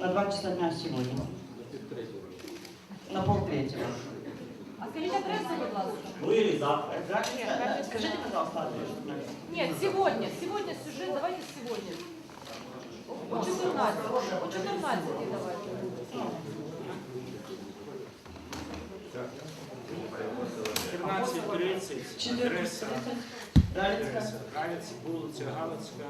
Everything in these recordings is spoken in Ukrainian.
на два часа дня сегодня. На полтретьего. А скажіть адресу, будь ласка. Ну или завтра. Да, да, Скажите, пожалуйста, адрес. Нет, сегодня. Сегодня сюжет, давайте сегодня. О 14. О 14 давайте. 14.30, адреса, Галицька. адреса Галицька, вулиця Галицька.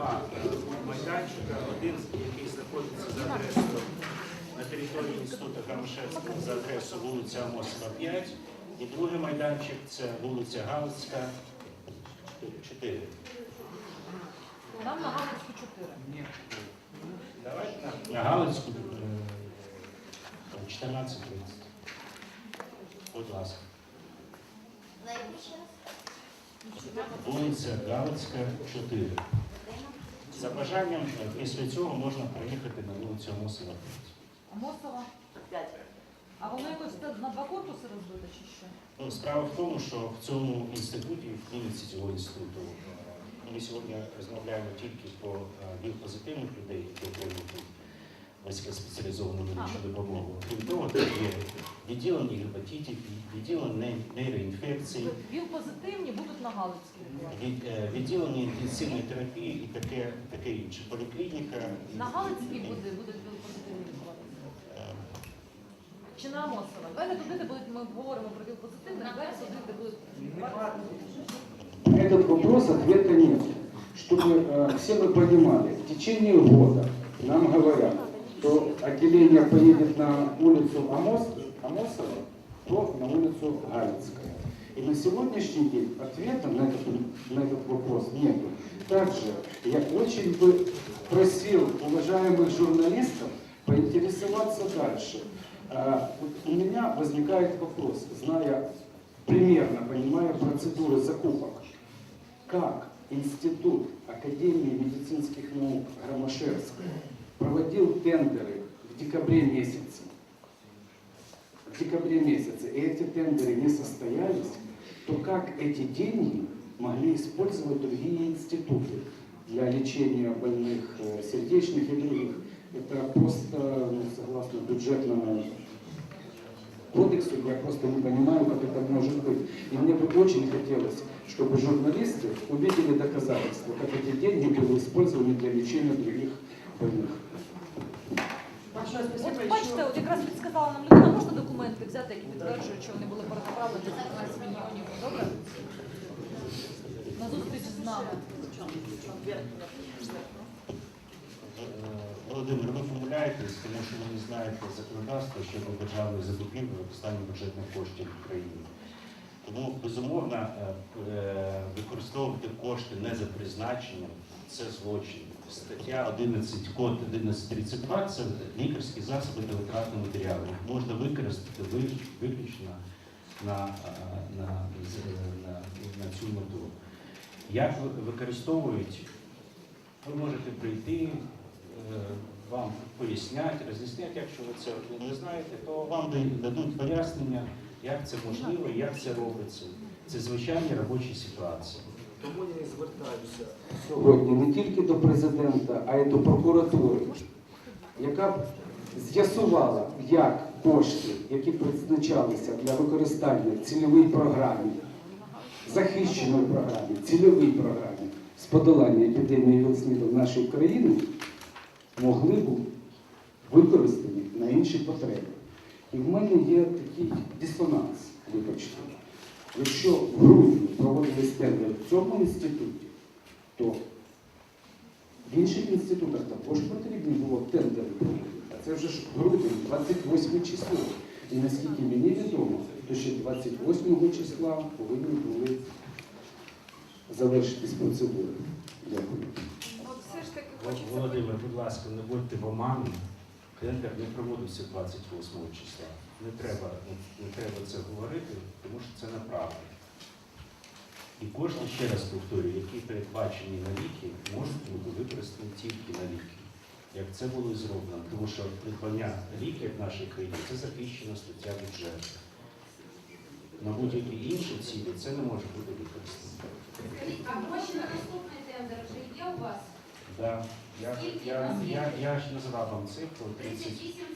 Два е, майданчика. Один, який знаходиться за адресою на території інституту Камишевського за адресою вулиця Амосова 5. І другий майданчик це вулиця Галицька 4. Нам на Галицьку 4. Давайте на, на Галицьку е, 14.30. Будь ласка. Вулиця Галицька, 4. За бажанням е, після цього можна приїхати на вулицю Амосова 5. Амосова. А воно якось на два корпуси розбите чи що? Ну, справа в тому, що в цьому інституті, в клініці цього інституту, е, ми сьогодні розмовляємо тільки про віл-позитивних людей, які отримують високоспеціалізовану медичну допомогу. Крім того, тут є відділення гепатитів, відділення нейроінфекцій, Віл позитивні будуть на Галицькій. від- е, відділення інтенсивної терапії і таке, таке інше. Поліклініка. На Галицькій буде, будуть віл позитивні лікуватися. е, Чи на Амосова? Давайте туди, де будуть, ми говоримо про віл позитивних, давайте туди, де будуть лікуватися. На этот вопрос ответа нет. Чтобы э, все мы понимали, в течение года нам говорят, что отделение поедет на улицу Амос, Амосова, то на улицу Галицкая. И на сегодняшний день ответа на этот, на этот вопрос нет. Также я очень бы просил уважаемых журналистов поинтересоваться дальше. А, У меня возникает вопрос, зная примерно понимая процедуры закупок. Как Институт Академии медицинских наук Громошевска проводил тендеры в декабре месяце, в декабре месяце, и эти тендеры не состоялись, то как эти деньги могли использовать другие институты для лечения больных э, сердечных и других? Это просто, ну, согласно бюджетному кодексу, я просто не понимаю, как это может быть. И мне бы очень хотелось, чтобы журналисты увидели доказательства, как эти деньги были использованы для лечения других больных. Большое спасибо. От бачите, от якраз підсказала нам людина, можна документи взяти, які підтверджують, що вони були перенаправлені за 15 мільйонів. Добре? На зустріч з нами. Е, Володимир, ви помиляєтесь, тому що ви не знаєте законодавство щодо державної закупівлі використання бюджетних коштів в Україні. Тому, безумовно, е, е, використовувати кошти не за призначенням це злочин. Стаття 11, код 1132 це лікарські засоби та витратні матеріали. Можна використати ви- виключно на, на, на, на цю мету. Як використовують ви можете прийти, е, вам пояснять, роз'яснять, якщо ви це не знаєте, то вам дадуть пояснення, як це можливо, як це робиться. Це звичайні робочі ситуації. Тому я і звертаюся сьогодні не тільки до президента, а й до прокуратури, яка б з'ясувала, як кошти, які призначалися для використання в цільовій програмі, захищеної програмі, цільовій програмі з подолання епідемії ВІЛ-СНІДу в нашій країні, могли б використані на інші потреби. І в мене є такий дисонанс, вибачте. Якщо в грудні проводились тендери в цьому інституті, то в інших інститутах також потрібно було тендери. А це вже ж грудень, 28 число. І наскільки мені відомо, то ще 28 числа повинні були завершитись процедури. Дякую. Хочеться Володимир, будь ласка, не будьте в оману. Тендер не проводився 28 числа. Не треба, не, треба це говорити, тому що це неправда. І кошти, ще раз повторюю, які передбачені на ліки, можуть бути використані тільки на ліки. Як це було і зроблено, тому що придбання ліків в нашій країні це захищена стаття бюджету. на будь-які інші цілі, це не може бути використано. Скажіть, а гроші на наступний тендер вже є у вас? Да. Я, я, я, я ж називав вам цифру 30. 38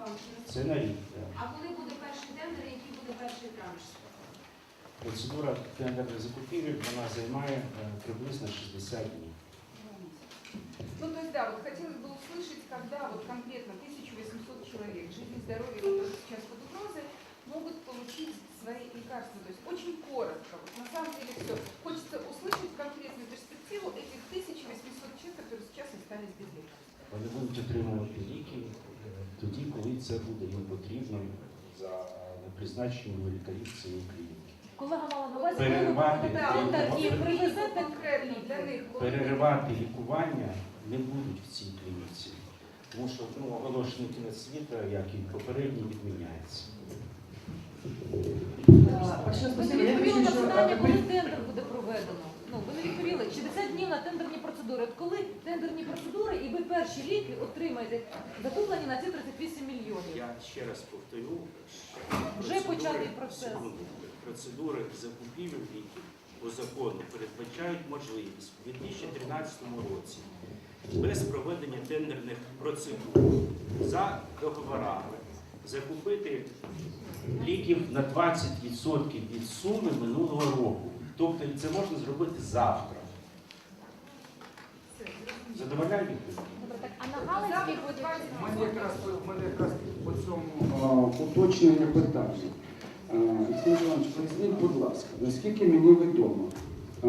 це на рік вам? чи на- Це на рік. да. А коли буде перший тендер, і який буде перший транш? Процедура тендерних закупівель вона займає е, приблизно 60 днів. Ну, то есть, да, вот хотелось бы услышать, когда вот конкретно 1800 человек, жизнь и здоровье, которые сейчас под угрозой, могут получить свои лекарства. То есть очень коротко. Вот на самом деле все. Хочется услышать конкретную перспективу этих 1800 человек, которые сейчас остались без лекарств. Вони будуть отримувати ліки е, тоді, коли це буде їм потрібно за призначенням лікарів цієї клініки. Колега мала на увазі, Переривати і привезете конкретно для них. Переривати лікування не будуть в цій клініці, тому що ну, оголошений кінець світу, як і попередній, відміняється. Большое Ви спасибо. не Я відповіли вижу, на что питання, э, коли тендер буде проведено. Ну, ви не відповіли. 60 днів на тендерні процедури. От коли тендерні процедури і ви перші ліки отримаєте закуплені на ці 38 мільйонів. Я ще раз повторю, що Вже початий процес. процедури закупівель ліків по закону передбачають можливість у 2013 році без проведення тендерних процедур за договорами закупити Ліків на 20% від суми минулого року. Тобто це можна зробити завтра. Задовольняє відповідь? Добре, так, а на Галицькій буде... У мене якраз, у мене якраз по цьому а, уточнення питання. А, Олексій Іванович, поясніть, будь ласка, наскільки мені відомо, а,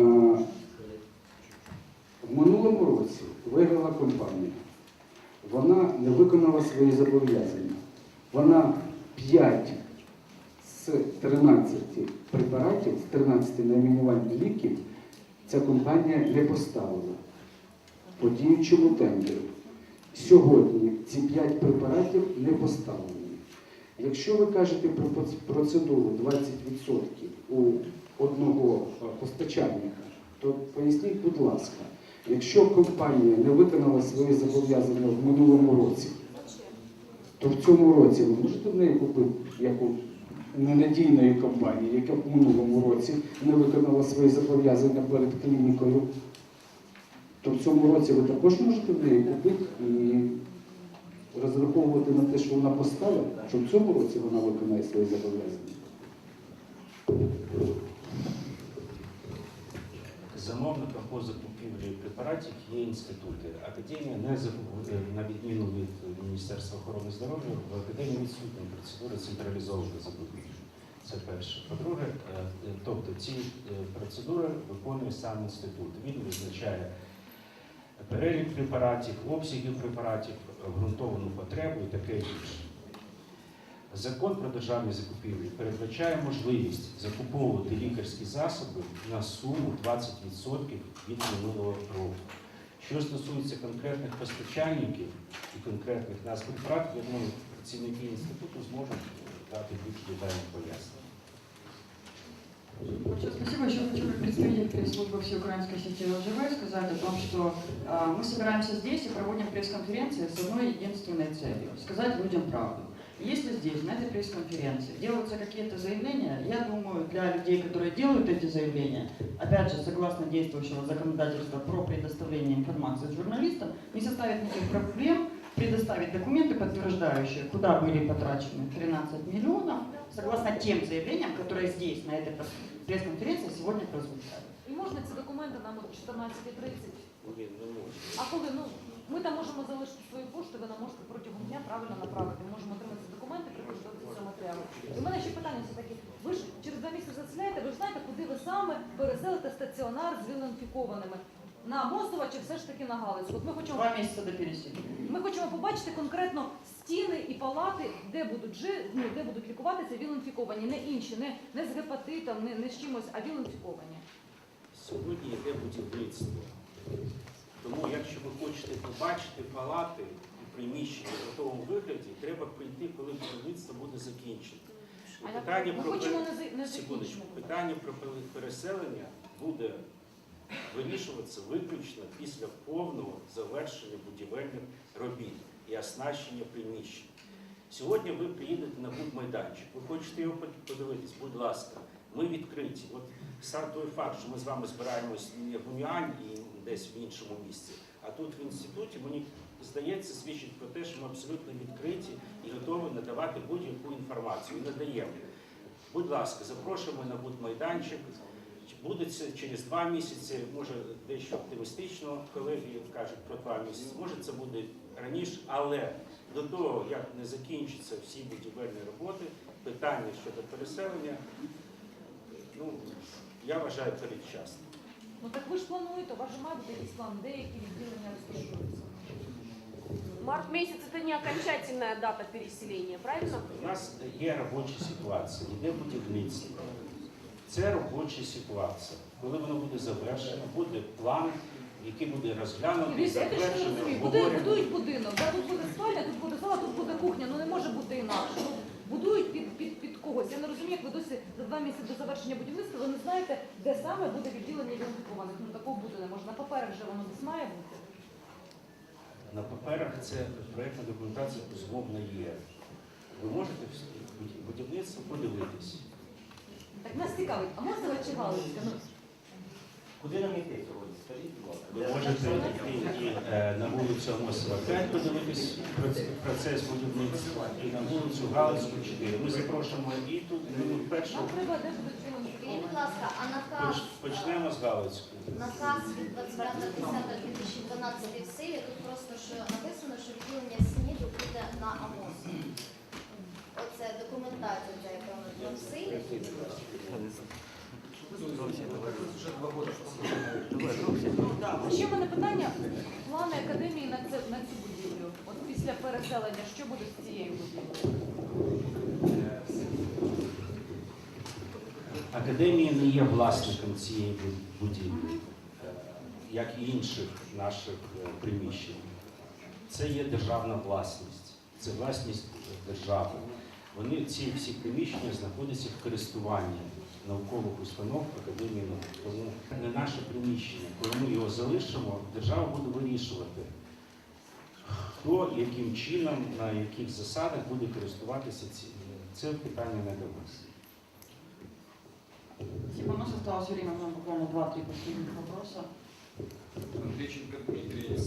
в минулому році виграла компанія. Вона не виконала свої зобов'язання. Вона 5 з 13 препаратів, з 13 найменувань ліків, ця компанія не поставила по діючому тендеру. Сьогодні ці 5 препаратів не поставлені. Якщо ви кажете про процедуру 20% у одного постачальника, то поясніть, будь ласка, якщо компанія не виконала свої зобов'язання в минулому році, то в цьому році ви можете в неї купити як у ненадійної компанії, яка в минулому році не виконала свої зобов'язання перед клінікою, то в цьому році ви також можете в неї купити і розраховувати на те, що вона поставить, що в цьому році вона виконає свої зобов'язання. Замовником по закупівлі препаратів є інститути. Академія не е, на відміну від Міністерства охорони здоров'я, в академії відсутні процедури централізованої закупівлі. Це перше. По-друге, е, е, тобто ці процедури виконує сам інститут. Він визначає перелік препаратів, обсягів препаратів, обґрунтовану потребу і таке інше. Закон про державні закупівлі передбачає можливість закуповувати лікарські засоби на суму 20% від минулого року. Що стосується конкретних постачальників і конкретних назв препаратів, я думаю, працівники інституту зможуть дати більш детальні пояснення. Спасибо. Еще хочу как представитель пресс-службы Всеукраинской сети ЛЖВ сказать о том, что а, мы собираемся здесь и проводим пресс-конференции с одной единственной целью – сказать людям правду. Если здесь, на этой пресс-конференции, делаются какие-то заявления, я думаю, для людей, которые делают эти заявления, опять же, согласно действующего законодательства про предоставление информации журналистам, не составит никаких проблем предоставить документы, подтверждающие, куда были потрачены 13 миллионов, согласно тем заявлениям, которые здесь, на этой пресс-конференции, сегодня прозвучали. І можна ці документи нам о 14.30? Ні, не може. А коли, ну, ми там можемо залишити свою пошту, ви нам можете протягом дня правильно направити. Ми можемо отримати документи, прикладати цього матеріалу. І в мене ще питання все-таки. Ви ж через два місяці заселяєте, ви ж знаєте, куди ви саме переселите стаціонар з вілінфікованими? На Мосова чи все ж таки на Галицьку? От ми хочемо Два месяца до переселения. Ми хочемо побачити конкретно стіни і палати, де будуть жи, ну, де будуть лікуватися віл-інфіковані, не інші, не, не з гепатитом, не, не з чимось, а віл-інфіковані. Сьогодні йде будівництво. Тому, якщо ви хочете побачити палати і приміщення в готовому вигляді, треба прийти, коли будівництво буде закінчено. Питання ми про хочемо не, за- не Секундочку, питання про пере- переселення буде вирішуватися виключно після повного завершення будівельних робіт і оснащення приміщень. Сьогодні ви приїдете на будмайданчик, ви хочете його подивитись, будь ласка, ми відкриті. От сам той факт, що ми з вами збираємось не в Уніані і десь в іншому місці, а тут в інституті, мені здається, свідчить про те, що ми абсолютно відкриті і готові надавати будь-яку інформацію. І надаємо. Будь ласка, запрошуємо на будмайданчик. Буде це через два місяці, може дещо оптимістично колеги кажуть про два місяці, може це буде раніше, але до того, як не закінчаться всі будівельні роботи, питання щодо переселення, ну, я вважаю передчасно. Ну так ви ж плануєте, у вас же має бути якийсь план, де які відділення розташуються. Март месяц это не окончательная дата переселения, правильно? У нас є робоча ситуація, йде будівництво. Це робоча ситуація. Коли воно буде завершено, буде план, який буде розглянутий, Дивіться, я теж не затверджений, розумію. Будують, обговорений. будують будинок, да, тут буде спальня, тут буде зала, тут буде кухня, ну не може бути інакше. Ну, будують під, під, під когось. Я не розумію, як ви досі за два місяці до завершення будівництва, ви не знаєте, де саме буде відділення ідентифікованих. Ну такого бути не може. На паперах вже воно десь має бути. На паперах це проєктна документація безумовно є. Ви можете будівництво подивитись. Так нас цікавить, а можна чи Галицька? Ну, Куди нам йти Ви можете йти і е, на вулицю Амосова 5 подивитись процес будівництва, і на вулицю Галицьку 4. Ми запрошуємо і тут, і. Скажіть, будь ласка, а наказ, Почнемо з Галицької. наказ від 25.10.2012 в силі, тут просто що написано, що відділення СНІДу буде на АМОС. Оце документація, яка в силі. Ще в мене питання, плани академії на, це, на цю будівлю. От після переселення, що буде з цією будівлею? Академія не є власником цієї будівлі, як і інших наших е, приміщень. Це є державна власність, це власність держави. Вони ці всі приміщення знаходяться в користуванні наукових установ Академії наук. Тому не наше приміщення. Коли ми його залишимо, держава буде вирішувати, хто яким чином, на яких засадах буде користуватися ці. Це питання не до нас. Типа, у нас осталось время, нам буквально 2-3 последних вопроса. Андрейченко Дмитрий,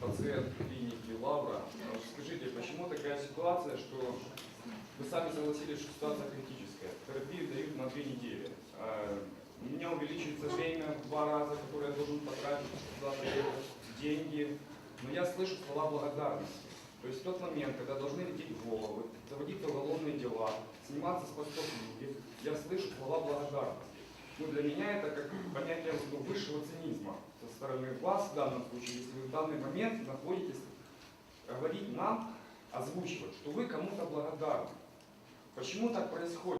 пациент клиники Лавра. Скажите, почему такая ситуация, что вы сами согласились, что ситуация Терапию дают на две недели. А, У меня увеличивается время в два раза, которое я должен потратить, доехать, деньги. Но я слышу слова благодарности. То есть в тот момент, когда должны лететь головы, заводить уголовные дела, сниматься с постов люди, я слышу слова благодарности. Ну, для меня это как понятие ну, высшего цинизма со стороны вас в данном случае, если вы в данный момент находитесь, говорить нам, озвучивать, что вы кому-то благодарны. Почему так происходит?